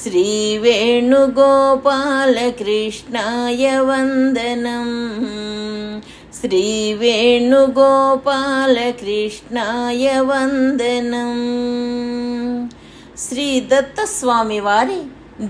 श्रीवेणुगोपालकृष्णाय वन्दनम् శ్రీవేణుగోపాలకృష్ణాయ వందనం శ్రీ దత్తస్వామి వారి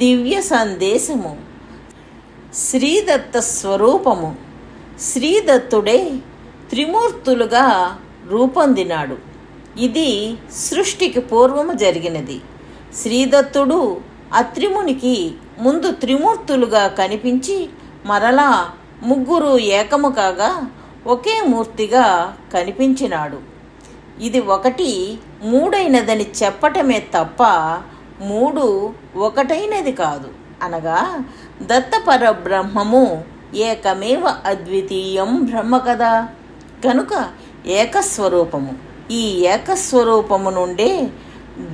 దివ్య సందేశము శ్రీదత్త స్వరూపము శ్రీదత్తుడే త్రిమూర్తులుగా రూపొందినాడు ఇది సృష్టికి పూర్వము జరిగినది శ్రీదత్తుడు అత్రిమునికి ముందు త్రిమూర్తులుగా కనిపించి మరలా ముగ్గురు ఏకము కాగా ఒకే మూర్తిగా కనిపించినాడు. ఇది ఒకటి మూడైనదని చెప్పటమే తప్ప మూడు ఒకటైనది కాదు. అనగా దత్తపర బ్రహ్మము ఏకమేవ అద్వితీయం బ్రహ్మ కదా? కనుక ఏకస్వరూపము. ఈ ఏకస్వరూపము నుండే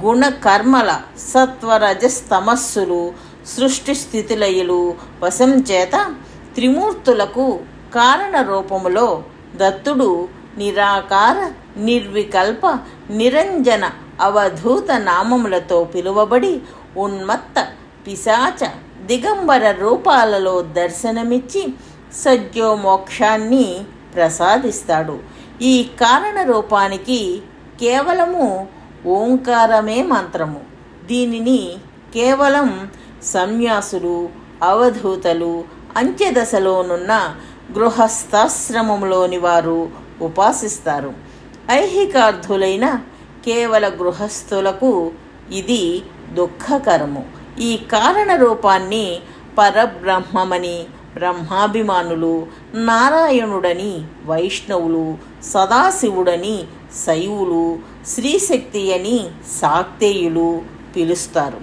గుణకర్మల సత్వరజస్తమస్సులు సృష్టి స్థితిలయులు వశం చేత త్రిమూర్తులకు కారణ రూపములో దత్తుడు నిరాకార నిర్వికల్ప నిరంజన అవధూత నామములతో పిలువబడి ఉన్మత్త పిశాచ దిగంబర రూపాలలో దర్శనమిచ్చి సద్యోమోక్షాన్ని ప్రసాదిస్తాడు. ఈ కారణ రూపానికి కేవలము ఓంకారమే మంత్రము. దీనిని కేవలం సన్యాసులు అవధూతలు అంత్యదశలోనున్న గృహస్థాశ్రమంలోని వారు ఉపాసిస్తారు. ఐహికార్థులైన కేవల గృహస్థులకు ఇది దుఃఖకరము. ఈ కారణ రూపాన్ని పరబ్రహ్మమని బ్రహ్మాభిమానులు నారాయణుడని వైష్ణవులు సదాశివుడని శైవులు శ్రీశక్తి అని శాక్తేయులు పిలుస్తారు.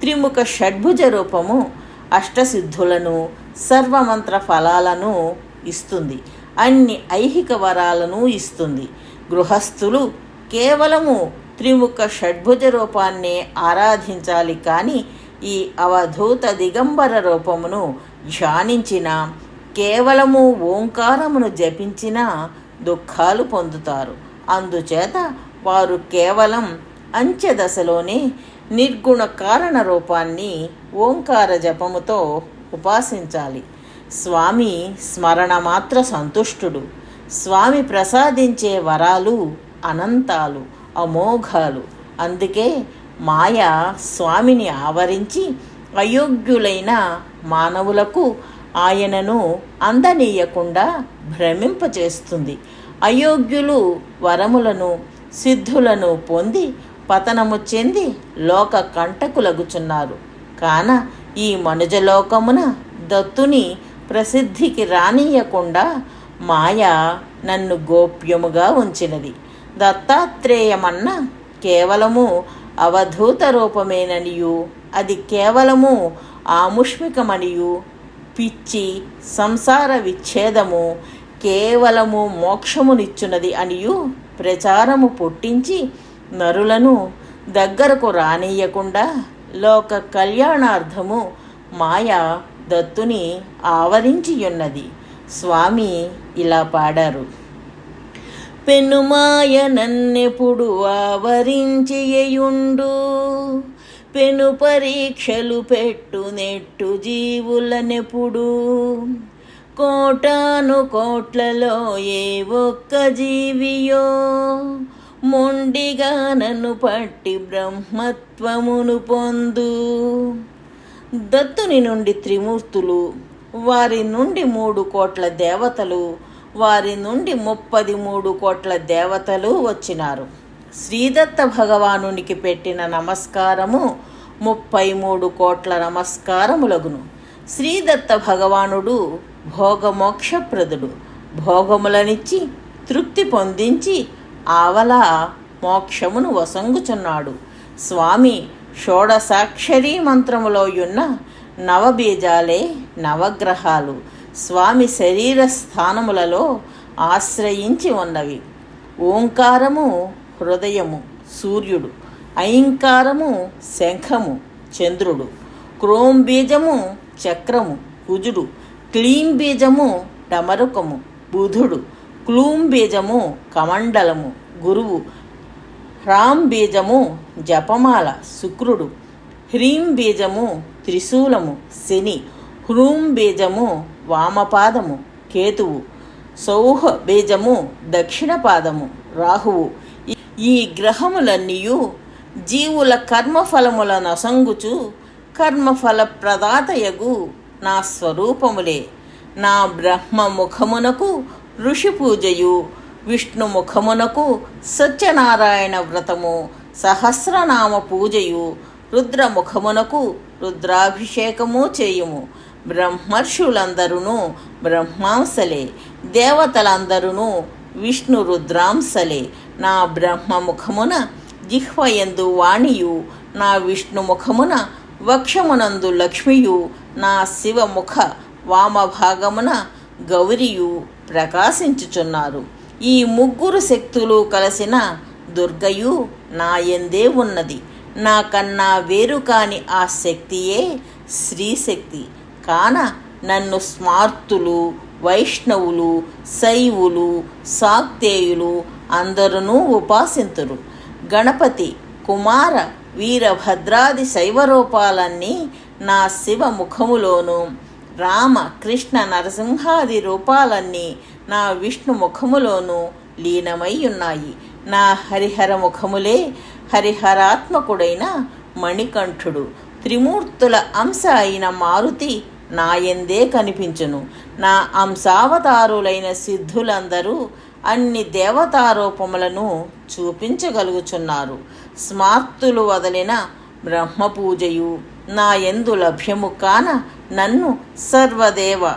త్రిముఖ షడ్భుజ రూపము అష్టసిద్ధులను సర్వమంత్ర ఫలాలను ఇస్తుంది. అన్ని ఐహిక వరాలను ఇస్తుంది. గృహస్థులు కేవలము త్రిముఖ షడ్భుజ రూపాన్నే ఆరాధించాలి కానీ ఈ అవధూత దిగంబర రూపమును ధ్యానించిన కేవలము ఓంకారమును జపించిన దుఃఖాలు పొందుతారు. అందుచేత వారు కేవలం అంచెదశలోనే నిర్గుణ కారణ రూపాన్ని ఓంకార జపముతో ఉపాసించాలి. స్వామి స్మరణ మాత్ర సంతుష్టుడు. స్వామి ప్రసాదించే వరాలు అనంతాలు అమోఘాలు. అందుకే మాయ స్వామిని ఆవరించి అయోగ్యులైన మానవులకు ఆయనను అందనీయకుండా భ్రమింపచేస్తుంది అయోగ్యులు వరములను సిద్ధులను పొంది పతనము చెంది లోక కంటకులగుచున్నారు. కాన ఈ మనుజలోకమున దత్తుని ప్రసిద్ధికి రానియకుండా మాయ నన్ను గోప్యముగా ఉంచినది. దత్తాత్రేయమన్న కేవలము అవధూత రూపమేననియు అది కేవలము ఆముష్మికమనియు పిచ్చి సంసార విచ్ఛేదము కేవలము మోక్షమునిచ్చున్నది అనియు ప్రచారము పుట్టించి నరులను దగ్గరకు రానియకుండా లోక కళ్యాణార్థము మాయ దత్తుని ఆవరించియున్నది. స్వామి ఇలా పాడారు. పెనుమాయ నన్నెప్పుడు ఆవరించియుండు? పెను పరీక్షలు పెట్టు నెట్టు జీవులనెప్పుడు. కోటాను కోట్లలో ఏ ఒక్క జీవియో. మొండిగా నన్ను పట్టి బ్రహ్మత్వమును పొందు. దత్తుని నుండి త్రిమూర్తులు వారి నుండి మూడు కోట్ల దేవతలు వారి నుండి ముప్పది మూడు కోట్ల దేవతలు వచ్చినారు. శ్రీదత్త భగవానునికి పెట్టిన నమస్కారము ముప్పై మూడు కోట్ల నమస్కారములగును. శ్రీదత్త భగవానుడు భోగమోక్షప్రదుడు. భోగములనిచ్చి తృప్తి పొందించి ఆవల మోక్షమును వసంగుచున్నాడు. స్వామి షోడసాక్షరీ మంత్రములో ఉన్న నవబీజాలే నవగ్రహాలు. స్వామి శరీర స్థానములలో ఆశ్రయించి ఉన్నవి. ఓంకారము హృదయము సూర్యుడు ఐంకారము శంఖము చంద్రుడు క్రోమ్ బీజము చక్రము కుజుడు క్లీం బీజము డమరుకము బుధుడు క్లూం బీజము కమండలము గురువు హ్రాం బీజము జపమాల శుక్రుడు హ్రీం బీజము త్రిశూలము శని హ్రూం బీజము వామపాదము కేతువు సౌహ బీజము దక్షిణ పాదము రాహువు ఈ- గ్రహములన్నీయు జీవుల కర్మఫలముల నసంగుచు కర్మఫల ప్రదాతయగు నా స్వరూపములే. నా బ్రహ్మ ముఖమునకు ఋషి పూజయు విష్ణు ముఖమునకు సత్యనారాయణ వ్రతము సహస్రనామ పూజయు రుద్రముఖమునకు రుద్రాభిషేకము చేయుము. బ్రహ్మర్షులందరూ బ్రహ్మాంసలే దేవతలందరూ విష్ణు రుద్రాంశలే. నా బ్రహ్మముఖమున జిహ్వయందు వాణియు నా విష్ణుముఖమున వక్షమునందు లక్ష్మియు నా శివముఖ వామభాగమున గౌరియు ప్రకాశించుచున్నారు. ఈ ముగ్గురు శక్తులు కలిసిన దుర్గయు నాయందే ఉన్నది. నాకన్నా వేరు కాని ఆ శక్తియే శ్రీశక్తి. కాన నన్ను స్మార్తులు వైష్ణవులు శైవులు సాక్తేయులు అందరూ ఉపాసింతురు. గణపతి కుమార వీరభద్రాది శైవరూపాలన్నీ నా శివ ముఖములోను రామ కృష్ణ నరసింహాది రూపాలన్నీ నా విష్ణు ముఖములోను లీనమై ఉన్నాయి. నా హరిహర ముఖములే హరిహరాత్మకుడైన మణికంఠుడు. త్రిమూర్తుల అంశ అయిన మారుతి నాయందే కనిపించును? నా అంశావతారులైన సిద్ధులందరూ అన్ని దేవతారూపములను చూపించగలుగుచున్నారు. స్మార్తులు వదలిన బ్రహ్మపూజయు నా ఎందు లభ్యము కాన నన్ను సర్వదేవ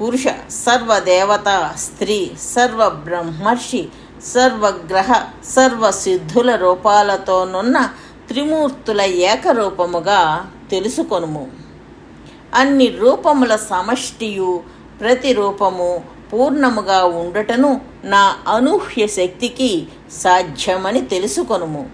పురుష సర్వదేవత స్త్రీ సర్వ బ్రహ్మర్షి సర్వగ్రహ సర్వసిద్ధుల రూపాలతోనున్న త్రిమూర్తుల ఏకరూపముగా తెలుసుకొనుము. అన్ని రూపముల సమష్టియు ప్రతి రూపము పూర్ణముగా ఉండటను నా అనూహ్య శక్తికి సాధ్యమని తెలుసుకొనుము.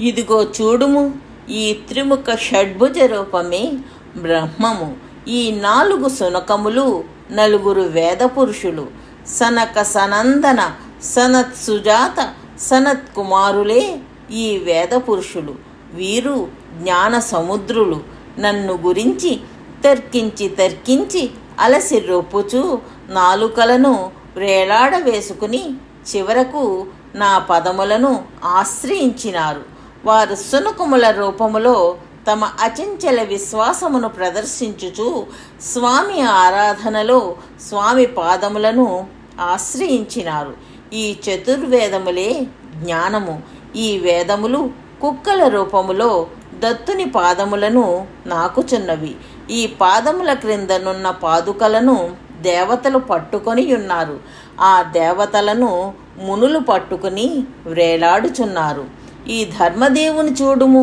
ఇదిగో చూడుము ఈ త్రిముఖ షడ్భుజ రూపమే బ్రహ్మము. ఈ నాలుగు సునకములు నలుగురు వేద పురుషులు. సనక సనందన సనత్ సుజాత సనత్ కుమారులే ఈ వేద పురుషులు. వీరు జ్ఞాన సముద్రులు. నన్ను గురించి తర్కించి తర్కించి అలసి రొప్పుచూ నాలుకలను వేలాడ వేసుకుని చివరకు నా పదములను ఆశ్రయించినారు. వారు సునకుముల రూపములో తమ అచంచల విశ్వాసమును ప్రదర్శించుచు స్వామి ఆరాధనలో స్వామి పాదములను ఆశ్రయించినారు. ఈ చతుర్వేదములే జ్ఞానము. ఈ వేదములు కుక్కల రూపములో దత్తుని పాదములను నాకుచున్నవి. ఈ పాదముల క్రిందనున్న పాదుకలను దేవతలు పట్టుకొని ఉన్నారు. ఆ దేవతలను మునులు పట్టుకుని వ్రేలాడుచున్నారు ఈ ధర్మదేవుని చూడుము.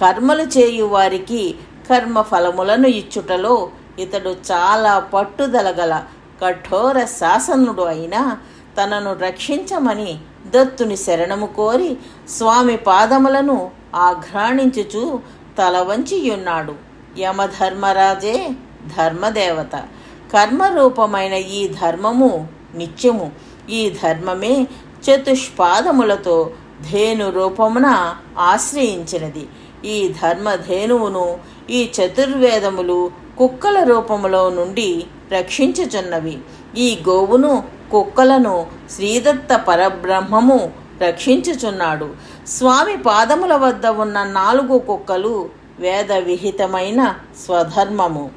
కర్మలు చేయు వారికి కర్మ ఫలములను ఇచ్చుటలో ఇతడు చాలా పట్టుదల గల కఠోర శాసనుడు అయినా తనను రక్షించమని దత్తుని శరణము కోరి స్వామి పాదములను ఆఘ్రాణించుచు తల వంచియున్నాడు యమధర్మరాజే ధర్మదేవత. కర్మరూపమైన ఈ ధర్మము నిత్యము. ఈ ధర్మమే చతుష్పాదములతో ధేను రూపమున ఆశ్రయించినది. ఈ ధర్మధేనువును ఈ చతుర్వేదములు కుక్కల రూపములో నుండి రక్షించుచున్నవి. ఈ గోవును కుక్కలను శ్రీదత్త పరబ్రహ్మము రక్షించుచున్నాడు. స్వామి పాదముల వద్ద ఉన్న నాలుగు కుక్కలు వేద విహితమైన స్వధర్మము.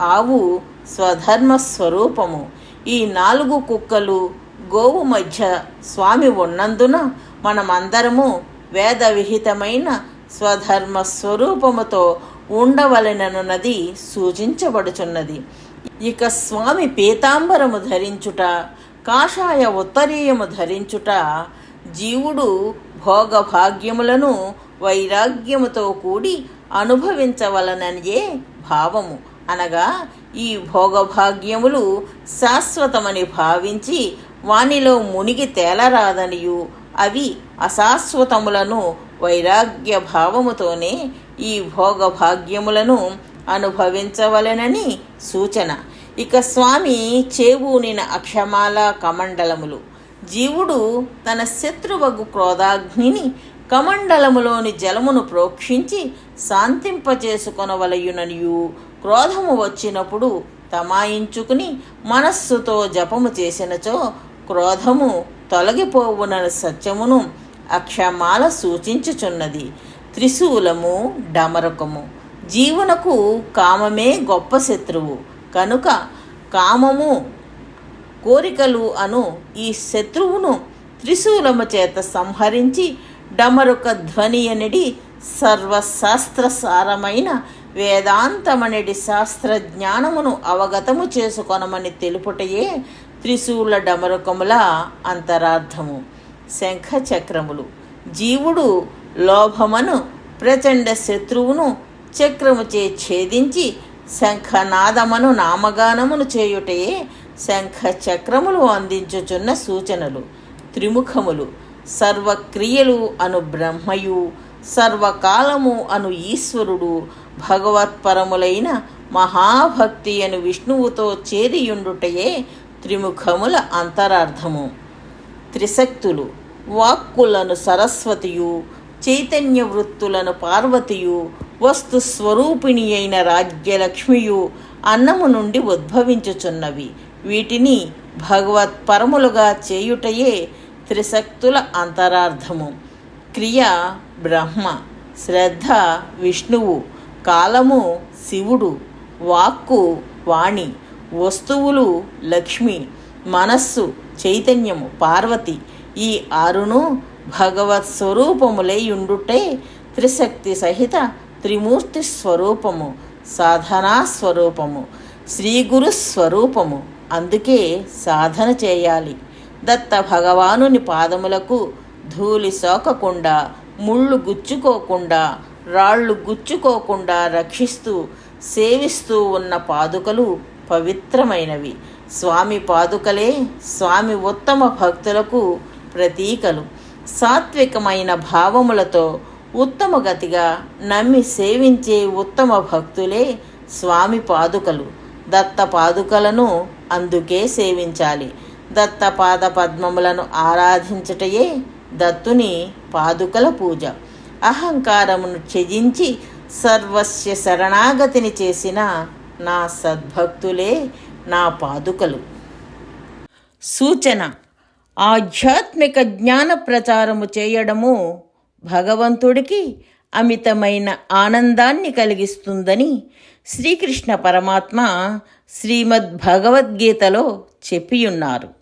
ఆవు స్వధర్మ స్వరూపము ఈ నాలుగు కుక్కలు గోవు మధ్య స్వామి ఉన్నందున మనమందరము వేద విహితమైన స్వధర్మ స్వరూపముతో ఉండవలెననున్నది సూచించబడుచున్నది. ఇక స్వామి పీతాంబరము ధరించుట కాషాయ ఉత్తరీయము ధరించుట జీవుడు భోగభాగ్యములను వైరాగ్యముతో కూడి అనుభవించవలననియే భావము. అనగా ఈ భోగభాగ్యములు శాశ్వతమని భావించి వానిలో మునిగి తేలరాదనియు. అవి అశాశ్వతములను వైరాగ్య భావముతోనే ఈ భోగభాగ్యములను అనుభవించవలెనని సూచన. ఇక స్వామి చేబూనిన అక్షమాల కమండలములు. జీవుడు తన శత్రువగు క్రోధాగ్నిని కమండలములోని జలమును ప్రోక్షించి శాంతింపచేసుకొనవలయుననియు. క్రోధము వచ్చినప్పుడు తమాయించుకుని మనస్సుతో జపము చేసినచో క్రోధము తొలగిపోవునని సత్యమును అక్షమాల సూచించుచున్నది. త్రిశూలము డమరకము. జీవునకు కామమే గొప్ప శత్రువు. కనుక కామము కోరికలు అను ఈ శత్రువును త్రిశూలము చేత సంహరించి డమరుక ధ్వని అనిడి సర్వశాస్త్రసారమైన వేదాంతమనిడి శాస్త్ర జ్ఞానమును అవగతము చేసుకొనమని తెలుపుటయే త్రిశూల డమరుకముల అంతరార్థము. శంఖచక్రములు. జీవుడు లోభమను ప్రచండ శత్రువును చక్రముచే ఛేదించి శంఖనాదమను నామగానమును చేయుటయే శంఖ చక్రములు అందించుచున్న సూచనలు. త్రిముఖములు. సర్వక్రియలు అను బ్రహ్మయు సర్వకాలము అను ఈశ్వరుడు భగవత్పరములైన మహాభక్తి అను విష్ణువుతో చేరియుండుటయే త్రిముఖముల అంతరార్థము. త్రిశక్తులు వాక్కులను సరస్వతియు చైతన్య వృత్తులను పార్వతియు వస్తు స్వరూపిణి అయిన రాజ్యలక్ష్మియు అన్నము నుండి ఉద్భవించుచున్నవి. వీటిని భగవత్పరములుగా చేయుటయే త్రిశక్తుల అంతరార్థము. క్రియ బ్రహ్మ శ్రద్ధ విష్ణువు కాలము శివుడు వాక్కు వాణి వస్తువులు లక్ష్మి మనస్సు చైతన్యము పార్వతి. ఈ ఆరును భగవత్ స్వరూపములై ఉండుటే త్రిశక్తి సహిత త్రిమూర్తి స్వరూపము సాధనా స్వరూపము శ్రీ గురు స్వరూపము. అందుకే సాధన చేయాలి. దత్త భగవానుని పాదములకు ధూళి సోకకుండా ముళ్ళు గుచ్చుకోకుండా రాళ్ళు గుచ్చుకోకుండా రక్షిస్తూ సేవిస్తూ ఉన్న పాదుకలు పవిత్రమైనవి. స్వామి పాదుకలే స్వామి ఉత్తమ భక్తులకు ప్రతీకలు. సాత్వికమైన భావములతో ఉత్తమ గతిగా నమ్మి సేవించే ఉత్తమ భక్తులే స్వామి పాదుకలు. దత్త పాదుకలను అందుకే సేవించాలి. దత్తపాద పద్మములను ఆరాధించుటయే దత్తుని పాదుకల పూజ. అహంకారమును త్యజించి సర్వస్య శరణాగతిని చేసిన నా సద్భక్తులే నా పాదుకలు. సూచన. ఆధ్యాత్మిక జ్ఞాన ప్రచారము చేయడము భగవంతుడికి అమితమైన ఆనందాన్ని కలిగిస్తుందని శ్రీకృష్ణ పరమాత్మ శ్రీమద్ భగవద్గీతలో చెప్పియున్నారు.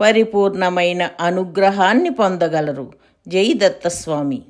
పరిపూర్ణమైన అనుగ్రహాన్ని పొందగలరు. జై దత్తస్వామి.